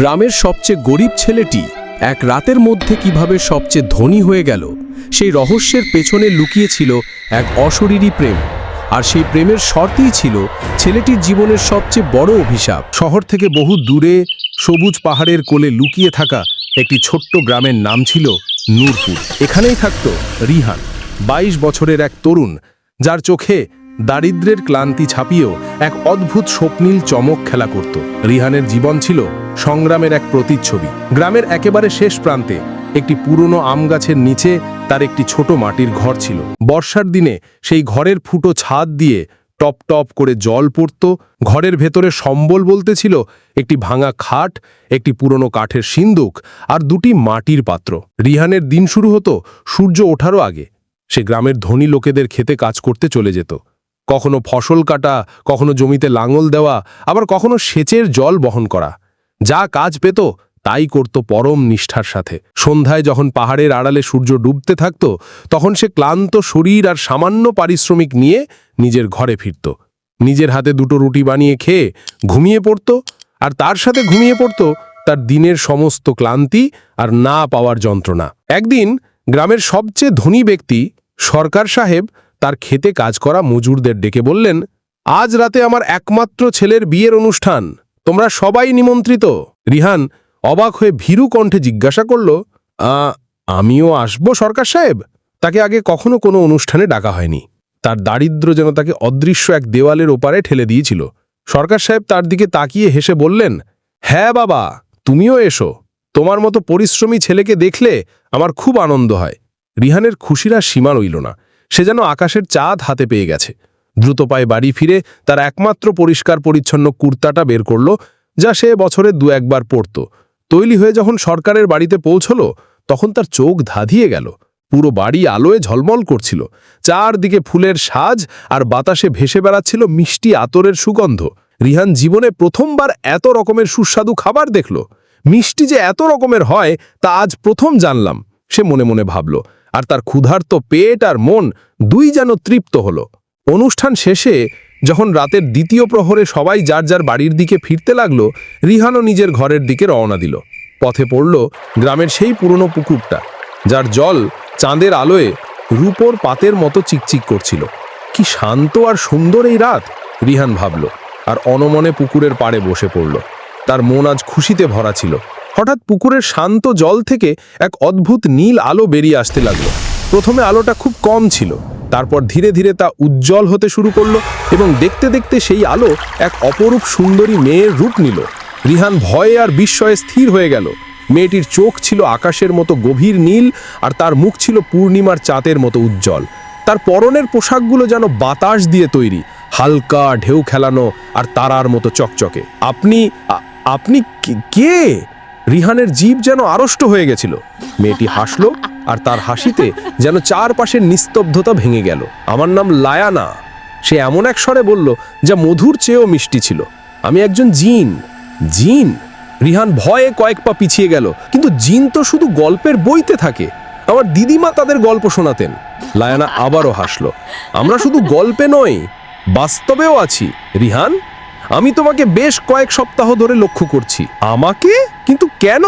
গ্রামের সবচেয়ে গরিব ছেলেটি এক রাতের মধ্যে কীভাবে সবচেয়ে ধনী হয়ে গেল, সেই রহস্যের পেছনে লুকিয়েছিল এক অশরীরী প্রেম। আর সেই প্রেমের শর্তেই ছিল ছেলেটির জীবনের সবচেয়ে বড় অভিশাপ। শহর থেকে বহু দূরে সবুজ পাহাড়ের কোলে লুকিয়ে থাকা একটি ছোট্ট গ্রামের নাম ছিল নূরপুর। এখানেই থাকত রিহান ২২ বছরের এক তরুণ, যার চোখে দারিদ্র্যের ক্লান্তি ছাপিয়েও এক অদ্ভুত স্বপ্নীল চমক খেলা করত। রিহানের জীবন ছিল সংগ্রামের এক প্রতিচ্ছবি। গ্রামের একেবারে শেষ প্রান্তে একটি পুরনো আম গাছের নিচে তার একটি ছোট মাটির ঘর ছিল। বর্ষার দিনে সেই ঘরের ফুটো ছাদ দিয়ে টপ টপ করে জল পড়ত। ঘরের ভেতরে সম্বল বলতে ছিল একটি ভাঙা খাট, একটি পুরনো কাঠের সিন্দুক আর দুটি মাটির পাত্র। রিহানের দিন শুরু হতো সূর্য ওঠারও আগে। সে গ্রামের ধনী লোকেদের খেতে কাজ করতে চলে যেত। কখনো ফসল কাটা, কখনো জমিতে লাঙল দেওয়া, আবার কখনো সেচের জল বহন করা। যা কাজ পেত, তাই করত পরম নিষ্ঠার সাথে। সন্ধ্যায় যখন পাহাড়ের আড়ালে সূর্য ডুবতে থাকত, তখন সে ক্লান্ত শরীর আর সামান্য পারিশ্রমিক নিয়ে নিজের ঘরে ফিরত। নিজের হাতে দুটো রুটি বানিয়ে খেয়ে ঘুমিয়ে পড়ত, আর তার সাথে ঘুমিয়ে পড়ত তার দিনের সমস্ত ক্লান্তি আর না পাওয়ার যন্ত্রণা। একদিন গ্রামের সবচেয়ে ধনী ব্যক্তি সরকার সাহেব তার খেতে কাজ করা মজুরদের ডেকে বললেন আজ রাতে আমার একমাত্র ছেলের বিয়ের অনুষ্ঠান। তোমরা সবাই নিমন্ত্রিত। রিহান অবাক হয়ে ভীরু কণ্ঠে জিজ্ঞাসা করল "আ, আমিও আসব সরকার সাহেব? তাকে আগে কখনো কোনো অনুষ্ঠানে ডাকা হয়নি। তার দারিদ্র যেন তাকে অদৃশ্য এক দেওয়ালের ওপারে ঠেলে দিয়েছিল। সরকার সাহেব তার দিকে তাকিয়ে হেসে বললেন হ্যাঁ বাবা তুমিও এসো। তোমার মতো পরিশ্রমী ছেলেকে দেখলে আমার খুব আনন্দ হয়। রিহানের খুশিরা সীমা রইল না। সে যেন আকাশের চাঁদ হাতে পেয়ে গেছে। দ্রুত পায়ে বাড়ি ফিরে তার একমাত্র পরিষ্কার পরিচ্ছন্ন কুর্তাটা বের করল, যা সে বছরে দু একবার পরত। তৈলি হয়ে যখন সরকারের বাড়িতে পৌঁছল, তখন তার চোখ ধাঁধিয়ে গেল। পুরো বাড়ি আলোয় ঝলমল করছিল। চারদিকে ফুলের সাজ আর বাতাসে ভেসে বেড়াচ্ছিল মিষ্টি আতরের সুগন্ধ। রিহান জীবনে প্রথমবার এত রকমের সুস্বাদু খাবার দেখল। মিষ্টি যে এত রকমের হয়, তা আজ প্রথম জানলাম, সে মনে মনে ভাবল। আর তার ক্ষুধার্ত পেট আর মন দুই যেন তৃপ্ত হল। অনুষ্ঠান শেষে যখন রাতের দ্বিতীয় প্রহরে সবাই যার যার বাড়ির দিকে ফিরতে লাগল, রিহানও নিজের ঘরের দিকে রওনা দিল। পথে পড়ল গ্রামের সেই পুরনো পুকুরটা, যার জল চাঁদের আলোয় রূপোর পাতের মতো চিকচিক করছিল। কি শান্ত আর সুন্দর এই রাত, রিহান ভাবল, আর অনমনে পুকুরের পাড়ে বসে পড়ল। তার মন আজ খুশিতে ভরা ছিল। হঠাৎ পুকুরের শান্ত জল থেকে এক অদ্ভুত নীল আলো বেরিয়ে আসতে লাগল। প্রথমে আলোটা খুব কম ছিল, তারপর ধীরে ধীরে তা উজ্জ্বল হতে শুরু করল এবং দেখতে দেখতে সেই আলো এক অপরূপ সুন্দরী মেয়ের রূপ নিল। রিহান ভয়ে আর বিস্ময়ে স্থির হয়ে গেল। মেয়েটির চোখ ছিল আকাশের মতো গভীর নীল আর তার মুখ ছিল পূর্ণিমার চাঁদের মতো উজ্জ্বল। তার পরনের পোশাকগুলো যেন বাতাস দিয়ে তৈরি, হালকা ঢেউ খেলানো আর তারার মতো চকচকে। আপনি আপনি কে? রিহানের জীব যেন আড়ষ্ট হয়ে গেছিল। মেয়েটি হাসলো আর তার হাসিতে যেন চারপাশের নিস্তব্ধতা ভেঙে গেল। আমার নাম লায়ানা। সে এমন এক স্বরে বলল, যা মধুর চেয়েও মিষ্টি ছিল। আমি একজন জিন। জিন? রিহান ভয়ে কয়েক পা পিছিয়ে গেল, কিন্তু জিন তো শুধু গল্পের বইতে থাকে। আমার দিদিমা তাদের গল্প শোনাতেন। লায়ানা আবারও হাসলো। আমরা শুধু গল্পে নই, বাস্তবেও আছি। রিহান? আমি তোমাকে বেশ কয়েক সপ্তাহ ধরে লক্ষ্য করছি। আমাকে? কিন্তু কেন?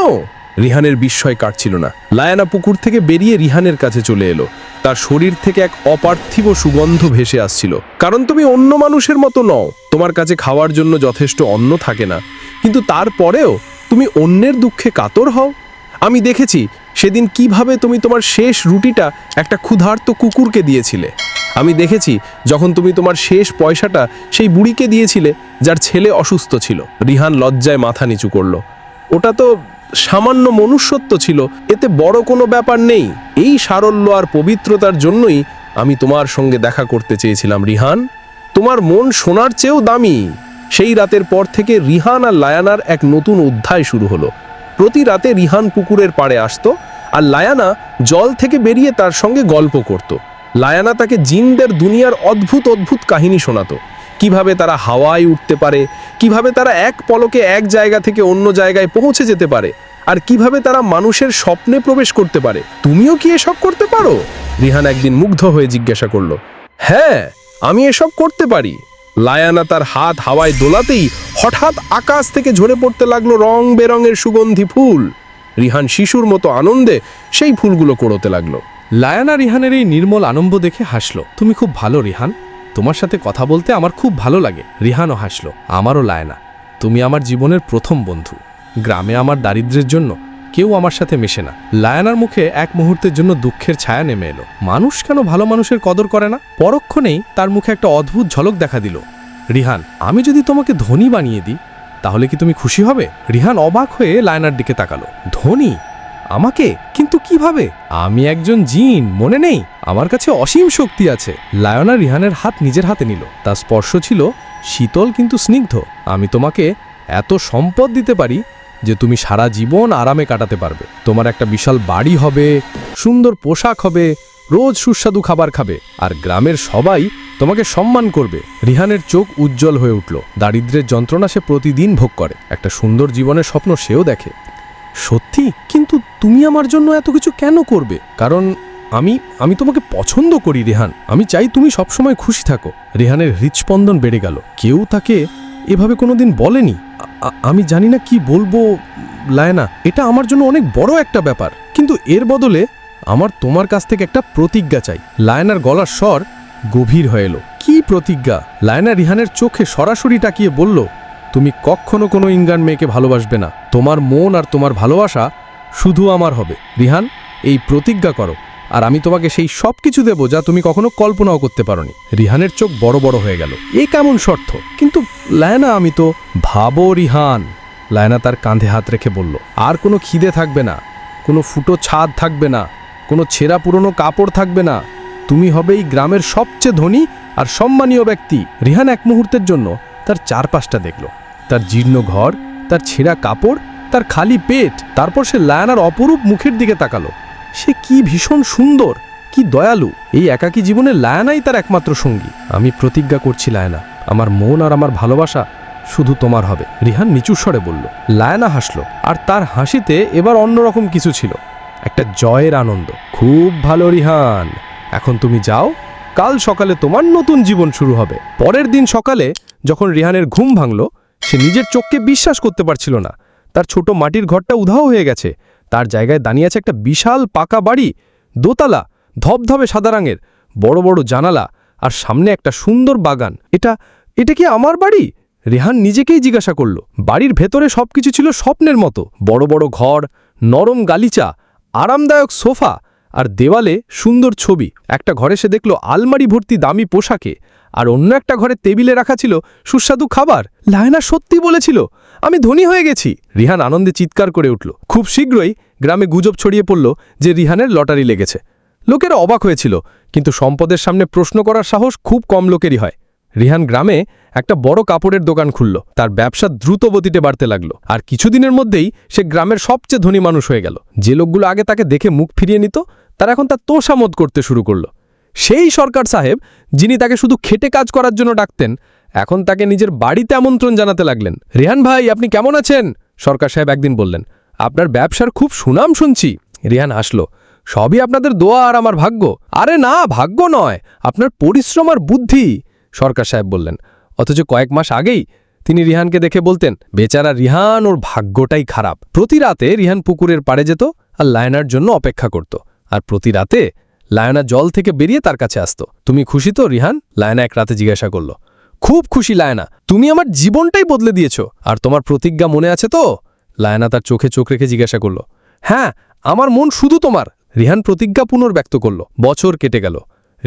রিহানের বিস্ময় কাটছিল না। লায়ানা পুকুর থেকে বেরিয়ে রিহানের কাছে চলে এলো। তার শরীর থেকে এক অপার্থিব সুগন্ধ ভেসে আসছিল। কারণ তুমি অন্য মানুষের মতো নও। তোমার কাছে খাওয়ার জন্য যথেষ্ট অন্ন থাকে না। কিন্তু তারপরেও তুমি অন্যের দুঃখে কাতর হও। আমি দেখেছি সেদিন কীভাবে তুমি তোমার শেষ রুটিটা একটা ক্ষুধার্ত কুকুরকে দিয়েছিলে? আমি দেখেছি যখন তুমি তোমার শেষ পয়সাটা সেই বুড়িকে দিয়েছিলে, যার ছেলে অসুস্থ ছিল। রিহান লজ্জায় মাথা নিচু করল। ওটা তো সামান্য মনুষ্যত্ব ছিল, এতে বড় কোনো ব্যাপার নেই। এই সারল্য আর পবিত্রতার জন্যই আমি তোমার সঙ্গে দেখা করতে চেয়েছিলাম, রিহান। তোমার মন সোনার চেয়েও দামি। সেই রাতের পর থেকে রিহান আর লায়ানার এক নতুন অধ্যায় শুরু হলো। প্রতি রাতে রিহান পুকুরের পাড়ে আসতো আর লায়ানা জল থেকে বেরিয়ে তার সঙ্গে গল্প করত। লায়ানা তাকে জিনদের দুনিয়ার অদ্ভুত অদ্ভুত কাহিনী শোনাতো। কীভাবে তারা হাওয়ায় উঠতে পারে, কীভাবে তারা এক পলকে এক জায়গা থেকে অন্য জায়গায় পৌঁছে যেতে পারে, আর কীভাবে তারা মানুষের স্বপ্নে প্রবেশ করতে পারে। তুমিও কি এসব করতে পারো? রিহান একদিন মুগ্ধ হয়ে জিজ্ঞাসা করল হ্যাঁ আমি এসব করতে পারি। লায়ানা তার হাত হাওয়ায় দোলাতেই হঠাৎ আকাশ থেকে ঝরে পড়তে লাগল রং বেরঙের সুগন্ধি ফুল। রিহান শিশুর মতো আনন্দে সেই ফুলগুলো কোড়োতে লাগল। লায়ানা রিহানের এই নির্মল আনন্দ দেখে হাসলো। তুমি খুব ভালো, রিহান। তোমার সাথে কথা বলতে আমার খুব ভালো লাগে। রিহানও হাসলো। আমারও লায়না। তুমি আমার জীবনের প্রথম বন্ধু। গ্রামে আমার দারিদ্র্যের জন্য কেউ আমার সাথে মেশে না। লায়ানার মুখে এক মুহূর্তের জন্য দুঃখের ছায়া নেমে এলো। মানুষ কেন ভালো মানুষের কদর করে না? পরক্ষণেই তার মুখে একটা অদ্ভুত ঝলক দেখা দিল। রিহান, আমি যদি তোমাকে ধনী বানিয়ে দিই, তাহলে কি তুমি খুশি হবে? রিহান অবাক হয়ে লায়নার দিকে তাকালো। ধনী? আমাকে? কিন্তু কীভাবে? আমি একজন জিন, মনে নেই? আমার কাছে অসীম শক্তি আছে। লায়না রিহানের হাত নিজের হাতে নিল। তার স্পর্শ ছিল শীতল কিন্তু স্নিগ্ধ। আমি তোমাকে এত সম্পদ দিতে পারি যে তুমি সারা জীবন আরামে কাটাতে পারবে। তোমার একটা বিশাল বাড়ি হবে, সুন্দর পোশাক হবে, রোজ সুস্বাদু খাবার খাবে, আর গ্রামের সবাই তোমাকে সম্মান করবে। রিহানের চোখ উজ্জ্বল হয়ে উঠল। দারিদ্র্যের যন্ত্রণা সে প্রতিদিন ভোগ করে। একটা সুন্দর জীবনের স্বপ্ন সেও দেখে। সত্যি? কিন্তু তুমি আমার জন্য এত কিছু কেন করবে? কারণ আমি আমি তোমাকে পছন্দ করি, রেহান। আমি চাই তুমি সবসময় খুশি থাকো। রেহানের হৃৎস্পন্দন বেড়ে গেল। কেউ তাকে এভাবে কোনোদিন বলেনি? আমি জানি না কি বলব, লায়না। এটা আমার জন্য অনেক বড় একটা ব্যাপার। কিন্তু এর বদলে আমার তোমার কাছ থেকে একটা প্রতিজ্ঞা চাই। লায়নার গলার স্বর গভীর হয়ে এলো। কি প্রতিজ্ঞা? লায়না রিহানের চোখে সরাসরি তাকিয়ে বলল, তুমি কখনো কোনো ইঙ্গান মেয়েকে ভালোবাসবে না। তোমার মন আর তোমার ভালোবাসা শুধু আমার হবে। রিহান, এই প্রতিজ্ঞা করো। আর আমি তোমাকে সেই সব কিছু দেবো যা তুমি কখনো কল্পনাও করতে পারোনি। রিহানের চোখ বড় বড় হয়ে গেল। এ কেমন শর্ত? কিন্তু লায়না, আমি তো ভাবো রিহান। লায়না তার কাঁধে হাত রেখে বলল, আর কোনো খিদে থাকবে না, কোনো ফুটো ছাদ থাকবে না, কোনো ছেঁড়া পুরনো কাপড় থাকবে না। তুমি হবে এই গ্রামের সবচেয়ে ধনী আর সম্মানীয় ব্যক্তি। রিহান এক মুহূর্তের জন্য তার চারপাশটা দেখল। তার জীর্ণ ঘর, তার ছেঁড়া কাপড়, তার খালি পেট, তারপর সে লায়নার অপরূপ মুখের দিকে তাকালো। সে কি ভীষণ সুন্দর, কি দয়ালু। এই একাকী জীবনে লায়নাই তার একমাত্র সঙ্গী। আমি প্রতিজ্ঞা করছি লায়না, আমার মন আর আমার ভালোবাসা শুধু তোমার হবে। রিহান নিচু স্বরে বলল। লায়না হাসলো, আর তার হাসিতে এবার অন্যরকম কিছু ছিল। একটা জয়ের আনন্দ। খুব ভালো, রিহান। এখন তুমি যাও, কাল সকালে তোমার নতুন জীবন শুরু হবে। পরের দিন সকালে যখন রিহানের ঘুম ভাঙল, সে নিজের চোখকে বিশ্বাস করতে পারছিল না। তার ছোট মাটির ঘরটা উধাও হয়ে গেছে। তার জায়গায় দাঁড়িয়ে আছে একটা বিশাল পাকা বাড়ি। দোতলা, ধবধবে সাদা রঙের, বড় বড় জানালা আর সামনে একটা সুন্দর বাগান। এটা এটা কি আমার বাড়ি? রেহান নিজেকেই জিজ্ঞাসা করল। বাড়ির ভেতরে সবকিছু ছিল স্বপ্নের মতো। বড় বড় ঘর, নরম গালিচা, আরামদায়ক সোফা আর দেওয়ালে সুন্দর ছবি। একটা ঘরে সে দেখল আলমারি ভর্তি দামি পোশাকে আর অন্য একটা ঘরে টেবিলে রাখা ছিল সুস্বাদু খাবার। লায়না সত্যি বলেছিল আমি ধনী হয়ে গেছি। রিহান আনন্দে চিৎকার করে উঠল। খুব শীঘ্রই গ্রামে গুজব ছড়িয়ে পড়ল যে রিহানের লটারি লেগেছে। লোকেরা অবাক হয়েছিল, কিন্তু সম্পদের সামনে প্রশ্ন করার সাহস খুব কম লোকেরই হয়। রিহান গ্রামে একটা বড় কাপড়ের দোকান খুলল। তার ব্যবসা দ্রুত গতিতে বাড়তে লাগল। আর কিছুদিনের মধ্যেই সে গ্রামের সবচেয়ে ধনী মানুষ হয়ে গেল। যে লোকগুলো আগে তাকে দেখে মুখ ফিরিয়ে নিত, তারা এখন তার তোষামত করতে শুরু করল। সেই সরকার সাহেব, যিনি তাকে শুধু খেটে কাজ করার জন্য ডাকতেন এখন তাকে নিজের বাড়িতে আমন্ত্রণ জানাতে লাগলেন। রিহান ভাই, আপনি কেমন আছেন? সরকার সাহেব একদিন বললেন, আপনার ব্যবসার খুব সুনাম শুনছি। রিহান হাসলো, সবই আপনাদের দোয়া আর আমার ভাগ্য। আরে না, ভাগ্য নয়, আপনার পরিশ্রম আর বুদ্ধি, সরকার সাহেব বললেন। অথচ কয়েক মাস আগেই তিনি রিহানকে দেখে বলতেন, বেচারা রিহান, ওর ভাগ্যটাই খারাপ। প্রতি রাতে রিহান পুকুরের পাড়ে যেত আর লায়নার জন্য অপেক্ষা করত। আর প্রতি রাতে লায়না জল থেকে বেরিয়ে তার কাছে আসতো। তুমি খুশি তো, রিহান? লায়না এক রাতে জিজ্ঞাসা করল খুব খুশি, লায়না। তুমি আমার জীবনটাই বদলে দিয়েছ। আর তোমার প্রতিজ্ঞা মনে আছে তো? লায়না তার চোখে চোখ রেখে জিজ্ঞাসা করল হ্যাঁ আমার মন শুধু তোমার। রিহান প্রতিজ্ঞা পুনর্ব্যক্ত করল। বছর কেটে গেল।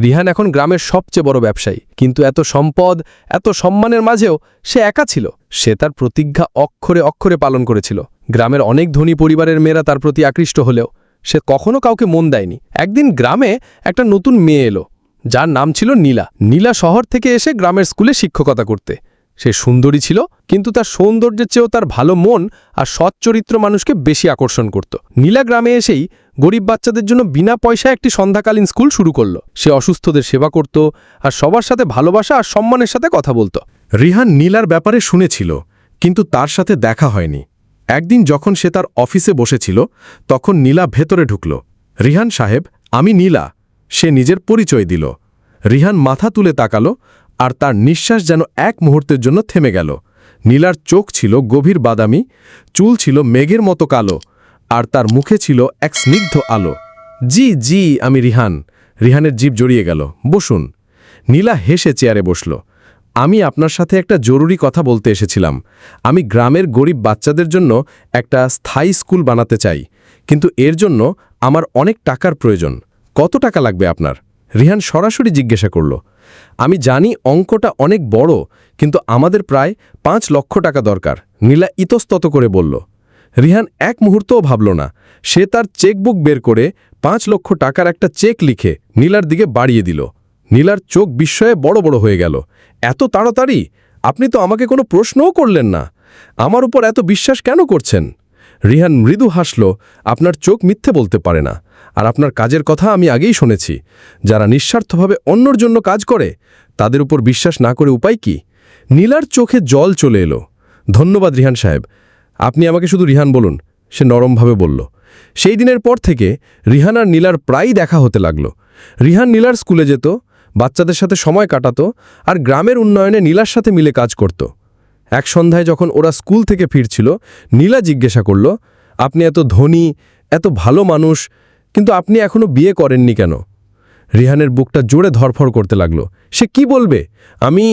রিহান এখন গ্রামের সবচেয়ে বড় ব্যবসায়ী। কিন্তু এত সম্পদ, এত সম্মানের মাঝেও সে একা ছিল। সে তার প্রতিজ্ঞা অক্ষরে অক্ষরে পালন করেছিল। গ্রামের অনেক ধনী পরিবারের মেয়েরা তার প্রতি আকৃষ্ট হলেও সে কখনো কাউকে মন দেয়নি। একদিন গ্রামে একটা নতুন মেয়ে এলো। যার নাম ছিল নীলা। নীলা শহর থেকে এসে গ্রামের স্কুলে শিক্ষকতা করতে। সে সুন্দরী ছিল, কিন্তু তার সৌন্দর্যের চেয়েও তার ভালো মন আর সৎ চরিত্র মানুষকে বেশি আকর্ষণ করত। নীলা গ্রামে এসেই গরিব বাচ্চাদের জন্য বিনা পয়সায় একটি সন্ধ্যাকালীন স্কুল শুরু করল। সে অসুস্থদের সেবা করত আর সবার সাথে ভালোবাসা আর সম্মানের সাথে কথা বলত। রিহান নীলার ব্যাপারে শুনেছিল, কিন্তু তার সাথে দেখা হয়নি। একদিন যখন সে তার অফিসে বসেছিল, তখন নীলা ভেতরে ঢুকল। রিহান সাহেব, আমি নীলা। সে নিজের পরিচয় দিল। রিহান মাথা তুলে তাকালো আর তার নিঃশ্বাস যেন এক মুহূর্তের জন্য থেমে গেল। নীলার চোখ ছিল গভীর বাদামি, চুল ছিল মেঘের মতো কালো আর তার মুখে ছিল এক স্নিগ্ধ আলো। জি জি, আমি রিহান। রিহানের জীব জড়িয়ে গেল। বসুন। নীলা হেসে চেয়ারে বসল। আমি আপনার সাথে একটা জরুরি কথা বলতে এসেছিলাম। আমি গ্রামের গরিব বাচ্চাদের জন্য একটা স্থায়ী স্কুল বানাতে চাই। কিন্তু এর জন্য আমার অনেক টাকার প্রয়োজন। কত টাকা লাগবে আপনার? রিহান সরাসরি জিজ্ঞাসা করল, আমি জানি অঙ্কটা অনেক বড়, কিন্তু আমাদের প্রায় পাঁচ লক্ষ টাকা দরকার। নীলা ইতস্তত করে বলল, রিহান এক মুহূর্তও ভাবল না। সে তার চেকবুক বের করে পাঁচ লক্ষ টাকার একটা চেক লিখে নীলার দিকে বাড়িয়ে দিল। নীলার চোখ বিস্ময়ে বড় বড় হয়ে গেল, এত তাড়াতাড়ি? আপনি তো আমাকে কোনো প্রশ্নও করলেন না। আমার উপর এত বিশ্বাস কেন করছেন? রিহান মৃদু হাসল, আপনার চোখ মিথ্যে বলতে পারে না। আর আপনার কাজের কথা আমি আগেই শুনেছি। যারা নিঃস্বার্থভাবে অন্যর জন্য কাজ করে, তাদের উপর বিশ্বাস না করে উপায় কি? নীলার চোখে জল চলে এলো। ধন্যবাদ রিহান সাহেব। আপনি আমাকে শুধু রিহান বলুন, সে নরমভাবে বলল। সেই দিনের পর থেকে রিহান আর নীলার প্রায়ই দেখা হতে লাগল। রিহান নীলার স্কুলে যেত, বাচ্চাদের সাথে সময় কাটাতো, আর গ্রামের উন্নয়নে নীলার সাথে মিলে কাজ করত। এক সন্ধ্যায় যখন ওরা স্কুল থেকে ফিরছিল, নীলা জিজ্ঞাসা করল, আপনি এত ধনী, এত ভালো মানুষ, কিন্তু আপনি এখনও বিয়ে করেননি কেন? রিহানের বুকটা জোরে ধরফর করতে লাগল। সে কি বলবে? আমি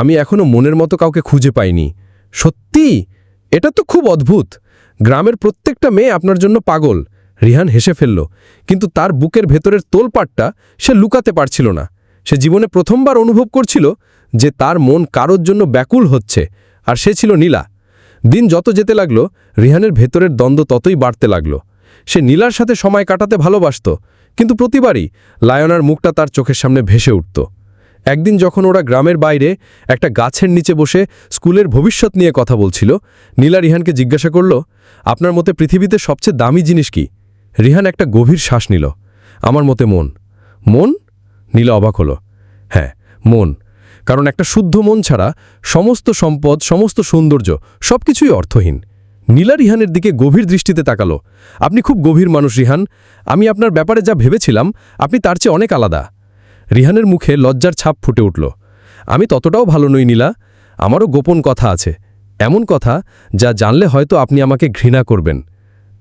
আমি এখনও মনের মতো কাউকে খুঁজে পাইনি। সত্যি? এটা তো খুব অদ্ভুত। গ্রামের প্রত্যেকটা মেয়ে আপনার জন্য পাগল। রিহান হেসে ফেলল, কিন্তু তার বুকের ভেতরের তোলপাটটা সে লুকাতে পারছিল না। সে জীবনে প্রথমবার অনুভব করছিল যে তার মন কারোর জন্য ব্যাকুল হচ্ছে, আর সে ছিল নীলা। দিন যত যেতে লাগল, রিহানের ভেতরের দ্বন্দ্ব ততই বাড়তে লাগল। সে নীলার সাথে সময় কাটাতে ভালোবাসত, কিন্তু প্রতিবারই লায়নার মুখটা তার চোখের সামনে ভেসে উঠত। একদিন যখন ওরা গ্রামের বাইরে একটা গাছের নিচে বসে স্কুলের ভবিষ্যৎ নিয়ে কথা বলছিল, নীলা রিহানকে জিজ্ঞাসা করল, আপনার মতে পৃথিবীতে সবচেয়ে দামি জিনিস কি? রিহান একটা গভীর শ্বাস নিল, আমার মতে মন। মন? নীলা অবাক হলো হ্যাঁ মন। কারণ একটা শুদ্ধ মন ছাড়া সমস্ত সম্পদ, সমস্ত সৌন্দর্য সবকিছুই অর্থহীন। নীলা রিহানের দিকে গভীর দৃষ্টিতে তাকালো। আপনি খুব গভীর মানুষ, রিহান। আমি আপনার ব্যাপারে যা ভেবেছিলাম, আপনি তার চেয়ে অনেক আলাদা। রিহানের মুখে লজ্জার ছাপ ফুটে উঠল। আমি ততটাও ভালো নই, নীলা। আমারও গোপন কথা আছে। এমন কথা যা জানলে হয়তো আপনি আমাকে ঘৃণা করবেন।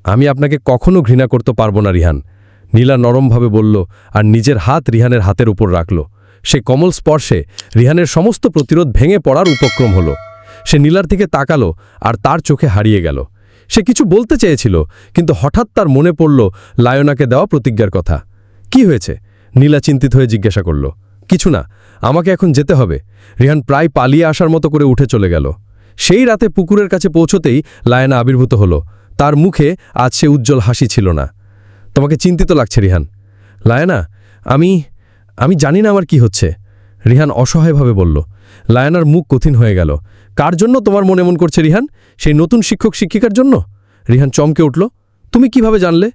আমি আপনাকে কখনো ঘৃণা করতে পারব না, রিহান। নীলা নরমভাবে বলল, আর নিজের হাত রিহানের হাতের উপর রাখল। সে কমল স্পর্শে রিহানের সমস্ত প্রতিরোধ ভেঙে পড়ার উপক্রম হলো। সে নীলার দিকে তাকালো আর তার চোখে হারিয়ে গেল। সে কিছু বলতে চেয়েছিল, কিন্তু হঠাৎ তার মনে পড়ল লায়নাকে দেওয়া প্রতিজ্ঞার কথা। কি হয়েছে? নীলা চিন্তিত হয়ে জিজ্ঞাসা করল। কিছু না, আমাকে এখন যেতে হবে। রিহান প্রায় পালিয়ে আসার মতো করে উঠে চলে গেল। সেই রাতে পুকুরের কাছে পৌঁছতেই লায়না আবির্ভূত হলো। তার মুখে আজ সে উজ্জ্বল হাসি ছিল না। তোমাকে চিন্তিত লাগছে রিহান। লায়না, আমি আমি জানি না আমার কি হচ্ছে। রিহান অসহায়ভাবে বলল, লায়নার মুখ কঠিন হয়ে গেল। কার জন্য তোমার মনে মন করছে রিহান? সেই নতুন শিক্ষক শিক্ষিকার জন্য? রিহান চমকে উঠল, তুমি কীভাবে জানলে?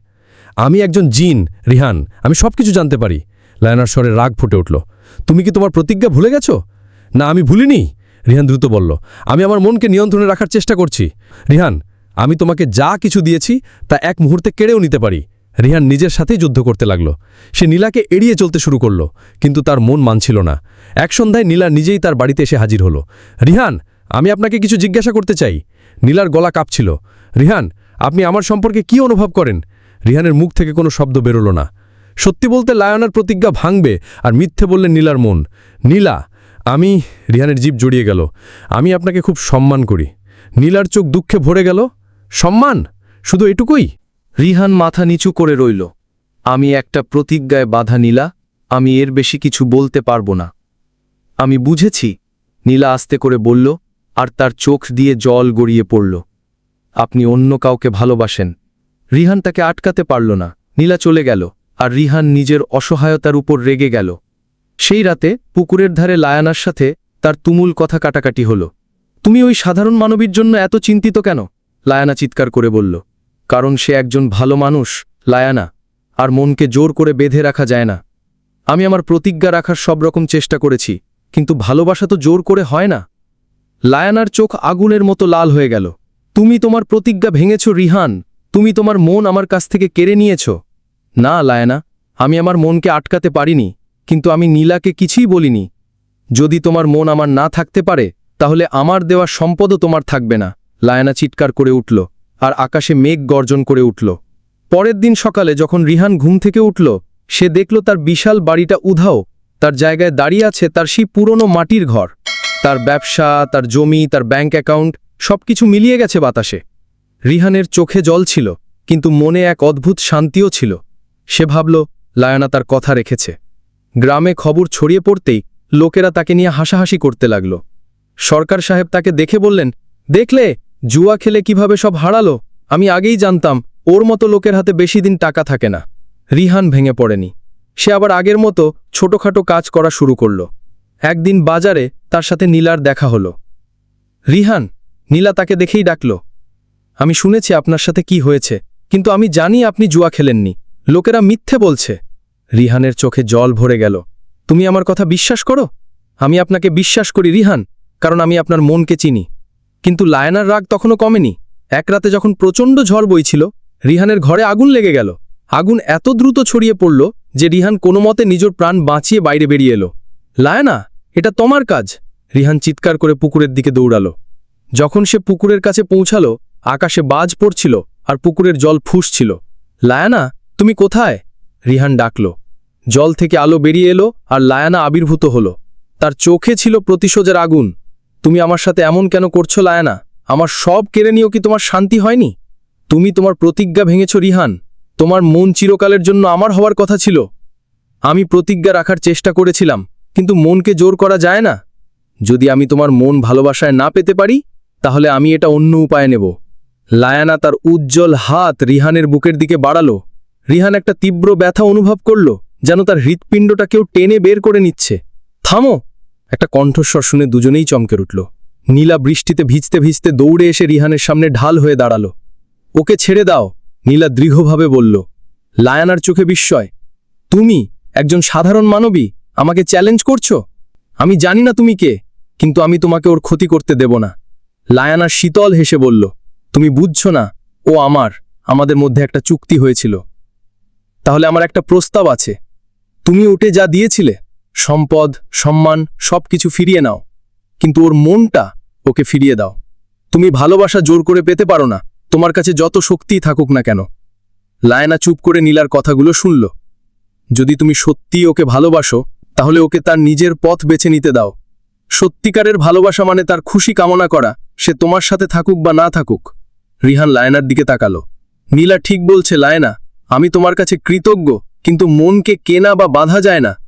আমি একজন জিন, রিহান, আমি সব কিছু জানতে পারি। লায়নার স্বরে রাগ ফুটে উঠল, তুমি কি তোমার প্রতিজ্ঞা ভুলে গেছো? না, আমি ভুলিনি, রিহান দ্রুত বলল, আমি আমার মনকে নিয়ন্ত্রণে রাখার চেষ্টা করছি। রিহান, আমি তোমাকে যা কিছু দিয়েছি, তা এক মুহূর্তে কেড়েও নিতে পারি। রিহান নিজের সাথেই যুদ্ধ করতে লাগল। সে নীলাকে এড়িয়ে চলতে শুরু করল, কিন্তু তার মন মানছিল না। এক সন্ধ্যায় নীলা নিজেই তার বাড়িতে এসে হাজির হলো। রিহান, আমি আপনাকে কিছু জিজ্ঞাসা করতে চাই। নীলার গলা কাঁপছিল। রিহান, আপনি আমার সম্পর্কে কি অনুভব করেন? রিহানের মুখ থেকে কোনো শব্দ বেরোল না। সত্যি বলতে লায়নার প্রতিজ্ঞা ভাঙবে আর মিথ্যে বললেন নীলার মন। নীলা, আমি রিহানের জীব জড়িয়ে গেল। আমি আপনাকে খুব সম্মান করি। নীলার চোখ দুঃখে ভরে গেল। সম্মান? শুধু এটুকুই? রিহান মাথা নিচু করে রইল। আমি একটা প্রতিজ্ঞায় বাধা নীলা, আমি এর বেশি কিছু বলতে পারব না। আমি বুঝেছি, নীলা আস্তে করে বলল, আর তার চোখ দিয়ে জল গড়িয়ে পড়ল। আপনি অন্য কাউকে ভালোবাসেন। রিহান তাকে আটকাতে পারল না। নীলা চলে গেল, আর রিহান নিজের অসহায়তার উপর রেগে গেল। সেই রাতে পুকুরের ধারে লায়ানার সাথে তার তুমুল কথা কাটাকাটি হল। তুমি ওই সাধারণ মানবীর জন্য এত চিন্তিত কেন? লায়ানা চিৎকার করে বলল। কারণ সে একজন ভালো মানুষ লায়ানা আর মনকে জোর করে বেঁধে রাখা যায় না। আমি আমার প্রতিজ্ঞা রাখার সব রকম চেষ্টা করেছি, কিন্তু ভালোবাসা তো জোর করে হয় না। লায়ানার চোখ আগুনের মতো লাল হয়ে গেল। তুমি তোমার প্রতিজ্ঞা ভেঙেছ, রিহান, তুমি তোমার মন আমার কাছ থেকে কেড়ে নিয়েছ। না, লায়ানা, আমি আমার মনকে আটকাতে পারিনি, কিন্তু আমি নীলাকে কিছুই বলিনি। যদি তোমার মন আমার না থাকতে পারে, তাহলে আমার দেওয়া সম্পদও তোমার থাকবে না, লায়না চিৎকার করে উঠল। আর আকাশে মেঘ গর্জন করে উঠল। পরের দিন সকালে যখন রিহান ঘুম থেকে উঠল, সে দেখল তার বিশাল বাড়িটা উধাও, তার জায়গায় দাঁড়িয়ে আছে তার সেই পুরনো মাটির ঘর। তার ব্যবসা, তার জমি, তার ব্যাংক অ্যাকাউন্ট, সবকিছু মিলিয়ে গেছে বাতাসে। রিহানের চোখে জল ছিল, কিন্তু মনে এক অদ্ভুত শান্তিও ছিল। সে ভাবল, লায়না তার কথা রেখেছে। গ্রামে খবর ছড়িয়ে পড়তেই লোকেরা তাকে নিয়ে হাসাহাসি করতে লাগল। সরকার সাহেব তাকে দেখে বললেন, দেখলে জুয়া খেলে কীভাবে সব হারালো, আমি আগেই জানতাম, ওর মতো লোকের হাতে বেশি দিন টাকা থাকে না। রিহান ভেঙে পড়েনি। সে আবার আগের মতো ছোটখাটো কাজ করা শুরু করল। একদিন বাজারে তার সাথে নীলার দেখা হলো। রিহান, নীলা তাকে দেখেই ডাকল। আমি শুনেছি আপনার সাথে কি হয়েছে, কিন্তু আমি জানি আপনি জুয়া খেলেননি। লোকেরা মিথ্যে বলছে। রিহানের চোখে জল ভরে গেল। তুমি আমার কথা বিশ্বাস করো? আমি আপনাকে বিশ্বাস করি রিহান, কারণ আমি আপনার মনকে চিনি। কিন্তু লায়নার রাগ তখনও কমেনি। এক রাতে যখন প্রচণ্ড ঝড় বইছিল, রিহানের ঘরে আগুন লেগে গেল। আগুন এত দ্রুত ছড়িয়ে পড়ল যে রিহান কোনো মতে নিজের প্রাণ বাঁচিয়ে বাইরে বেরিয়ে এলো। লায়না, এটা তোমার কাজ! রিহান চিৎকার করে পুকুরের দিকে দৌড়ালো। যখন সে পুকুরের কাছে পৌঁছালো, আকাশে বাজ পড়ছিল আর পুকুরের জল ফুসছিল। লায়ানা, তুমি কোথায়? রিহান ডাকল। জল থেকে আলো বেরিয়ে এলো আর লায়ানা আবির্ভূত হলো। তার চোখে ছিল প্রতিশোধের আগুন। তুমি আমার সাথে এমন কেন করছ লায়ানা? আমার সব কেড়ে নিয়েও কি তোমার শান্তি হয়নি? তুমি তোমার প্রতিজ্ঞা ভেঙেছ রিহান। তোমার মন চিরকালের জন্য আমার হওয়ার কথা ছিল। আমি প্রতিজ্ঞা রাখার চেষ্টা করেছিলাম, কিন্তু মনকে জোর করা যায় না। যদি আমি তোমার মন ভালোবাসায় না পেতে পারি, তাহলে আমি এটা অন্য উপায়ে নেব। লায়ানা তার উজ্জ্বল হাত রিহানের বুকের দিকে বাড়ালো। রিহান একটা তীব্র ব্যথা অনুভব করল, যেন তার হৃৎপিণ্ডটা কেউ টেনে বের করে নিচ্ছে। থামো! একটা কণ্ঠস্বর শুনে দুজনেই চমকে উঠল। নীলা বৃষ্টিতে ভিজতে ভিজতে দৌড়ে এসে রিহানের সামনে ঢাল হয়ে দাঁড়াল। ওকে ছেড়ে দাও, নীলা দৃঢ়ভাবে বলল। লায়ানার চোখে বিস্ময়। তুমি একজন সাধারণ মানবী, আমাকে চ্যালেঞ্জ করছ? আমি জানি না তুমি কে, কিন্তু আমি তোমাকে ওর ক্ষতি করতে দেব না। লায়ানা শীতল হেসে বলল, তুমি বুঝছ না, ও আমার, আমাদের মধ্যে একটা চুক্তি হয়েছিল। তাহলে আমার একটা প্রস্তাব আছে। তুমি উঠে যা দিয়েছিলে সম্পদ, সম্মান, সবকিছু ফিরিয়ে নাও। কিন্তু ওর মনটা ওকে ফিরিয়ে দাও। তুমি ভালোবাসা জোর করে পেতে পারো না। তোমার কাছে যত শক্তিই থাকুক না কেন। লায়না চুপ করে নীলার কথাগুলো শুনল। যদি তুমি সত্যিই ওকে ভালোবাসো, তাহলে ওকে তার নিজের পথ বেছে নিতে দাও। সত্যিকারের ভালোবাসা মানে তার খুশি কামনা করা, সে তোমার সাথে থাকুক বা না থাকুক। রিহান লায়নার দিকে তাকালো। নীলা ঠিক বলছে, লায়না, আমি তোমার কাছে কৃতজ্ঞ, কিন্তু মনকে কেনা বা বাঁধা যায় না।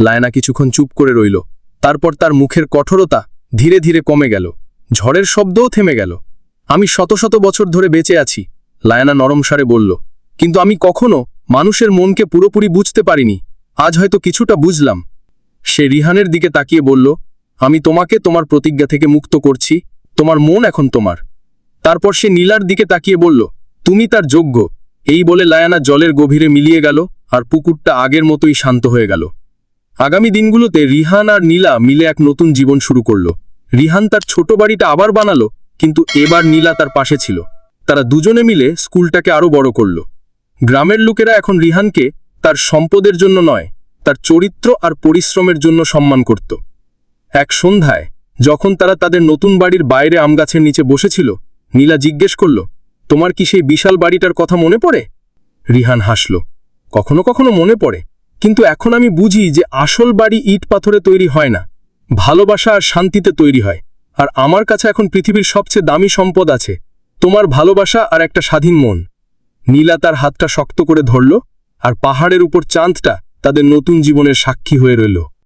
লায়না কিছুক্ষণ চুপ করে রইল। তারপর তার মুখের কঠোরতা ধীরে ধীরে কমে গেল। ঝড়ের শব্দও থেমে গেল। আমি শত শত বছর ধরে বেঁচে আছি, লায়না নরম সারে বলল। কিন্তু আমি কখনো মানুষের মনকে পুরোপুরি বুঝতে পারিনি। আজ হয়তো কিছুটা বুঝলাম। সে রিহানের দিকে তাকিয়ে বলল, আমি তোমাকে তোমার প্রতিজ্ঞা থেকে মুক্ত করছি। তোমার মন এখন তোমার। তারপর সে নীলার দিকে তাকিয়ে বলল, তুমি তার যোগ্য। এই বলে লায়ানা জলের গভীরে মিলিয়ে গেল আর পুকুরটা আগের মতোই শান্ত হয়ে গেল। আগামী দিনগুলোতে রিহান আর নীলা মিলে এক নতুন জীবন শুরু করল। রিহান তার ছোট বাড়িটা আবার বানালো, কিন্তু এবার নীলা তার পাশে ছিল। তারা দুজনে মিলে স্কুলটাকে আরও বড় করল। গ্রামের লোকেরা এখন রিহানকে তার সম্পদের জন্য নয়, তার চরিত্র আর পরিশ্রমের জন্য সম্মান করত। এক সন্ধ্যায়, যখন তারা তাদের নতুন বাড়ির বাইরে আমগাছের নিচে বসেছিল, নীলা জিজ্ঞেস করল, তোমার কি সেই বিশাল বাড়িটার কথা মনে পড়ে? রিহান হাসল, কখনো কখনো মনে পড়ে। কিন্তু এখন আমি বুঝি যে আসল বাড়ি ইট পাথরে তৈরি হয় না। ভালোবাসা আর শান্তিতে তৈরি হয়। আর আমার কাছে এখন পৃথিবীর সবচেয়ে দামি সম্পদ আছে, তোমার ভালোবাসা আর একটা স্বাধীন মন। নীলা তার হাতটা শক্ত করে ধরল, আর পাহাড়ের উপর চাঁদটা তাদের নতুন জীবনের সাক্ষী হয়ে রইল।